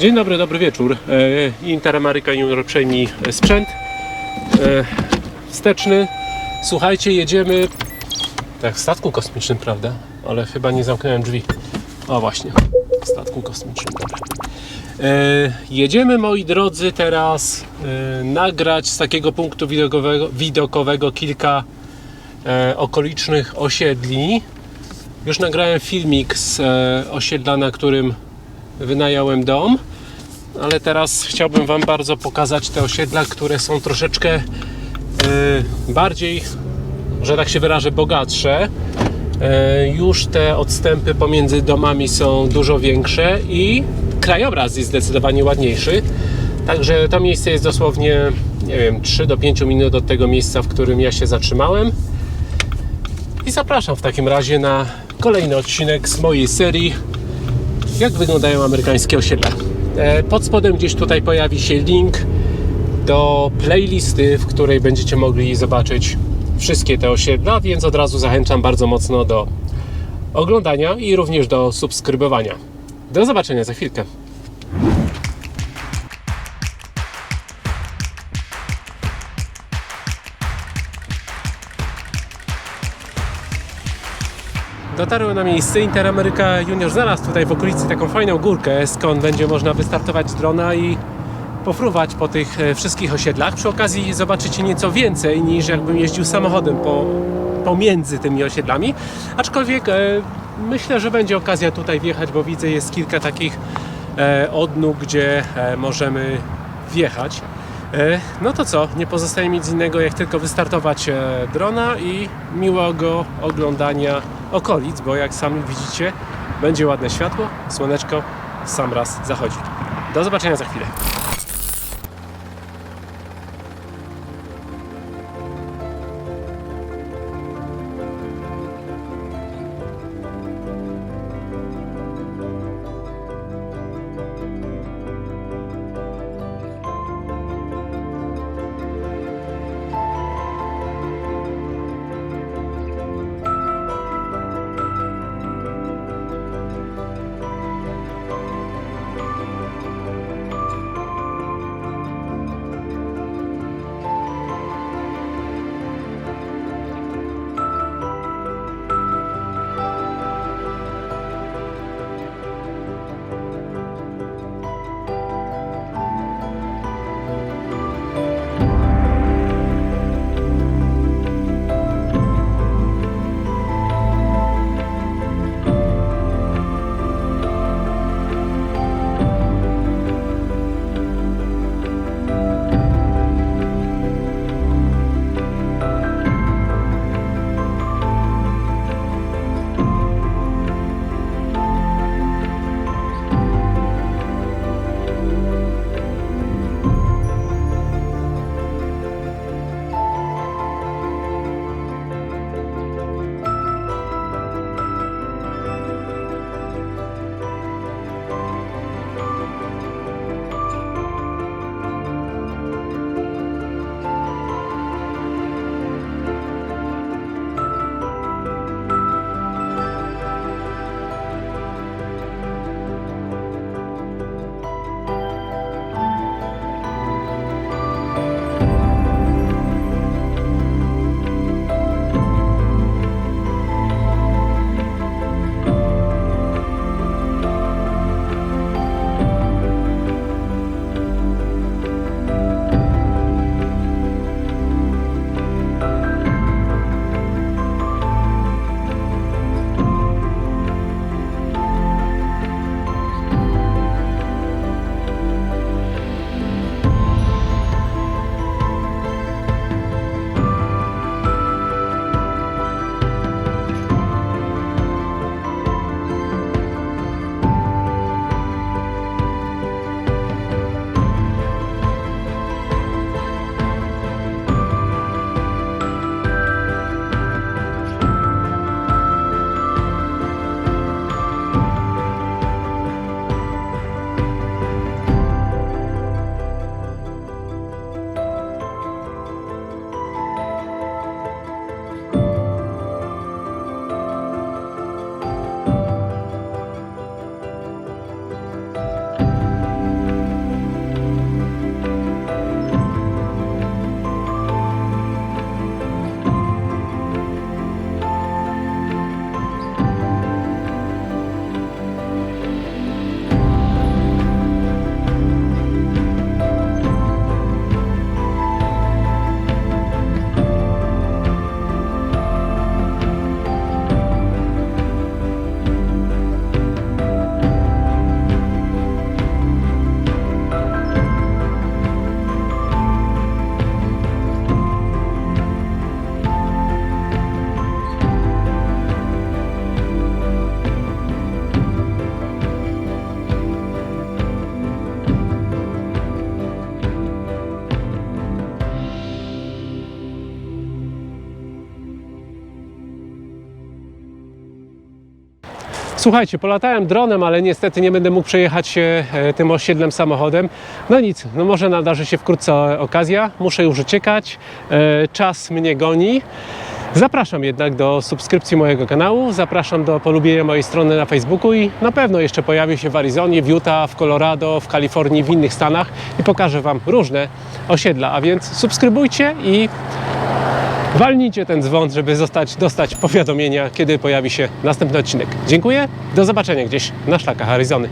Dzień dobry, dobry wieczór. E, Interameryka Junior przejmij sprzęt e, wsteczny. Słuchajcie, jedziemy tak w statku kosmicznym, prawda? Ale chyba nie zamknąłem drzwi. O właśnie, w statku kosmicznym. E, jedziemy, moi drodzy, teraz nagrać z takiego punktu widokowego, widokowego kilka okolicznych osiedli. Już nagrałem filmik z osiedla, na którym wynająłem dom, ale teraz chciałbym Wam bardzo pokazać te osiedla, które są troszeczkę e, bardziej, że tak się wyrażę, bogatsze. E, już te odstępy pomiędzy domami są dużo większe i krajobraz jest zdecydowanie ładniejszy. Także to miejsce jest dosłownie, nie wiem, 3 do 5 minut od tego miejsca, w którym ja się zatrzymałem. I zapraszam w takim razie na kolejny odcinek z mojej serii jak wyglądają amerykańskie osiedla. E, Pod spodem gdzieś tutaj pojawi się link do playlisty, w której będziecie mogli zobaczyć wszystkie te osiedla, więc od razu zachęcam bardzo mocno do oglądania i również do subskrybowania. Do zobaczenia za chwilkę. Dotarłem na miejsce. Interameryka Junior znalazł tutaj w okolicy taką fajną górkę, skąd będzie można wystartować z drona i pofruwać po tych e, wszystkich osiedlach. Przy okazji zobaczycie nieco więcej niż jakbym jeździł samochodem po, pomiędzy tymi osiedlami. Aczkolwiek e, myślę, że będzie okazja tutaj wjechać, bo widzę jest kilka takich e, odnóg, gdzie e, możemy wjechać. E, No to co, nie pozostaje nic innego jak tylko wystartować e, drona i miłego oglądania okolic, bo jak sami widzicie, będzie ładne światło, słoneczko sam raz zachodzi. Do zobaczenia za chwilę. Słuchajcie, polatałem dronem, ale niestety nie będę mógł przejechać się e, tym osiedlem samochodem. No nic, no może nadarzy się wkrótce okazja. Muszę już uciekać. E, Czas mnie goni. Zapraszam jednak do subskrypcji mojego kanału, zapraszam do polubienia mojej strony na Facebooku i na pewno jeszcze pojawię się w Arizonie, w Utah, w Colorado, w Kalifornii, w innych stanach i pokażę Wam różne osiedla. A więc subskrybujcie i walnijcie ten dzwon, żeby zostać, dostać powiadomienia, kiedy pojawi się następny odcinek. Dziękuję, do zobaczenia gdzieś na szlakach Arizony.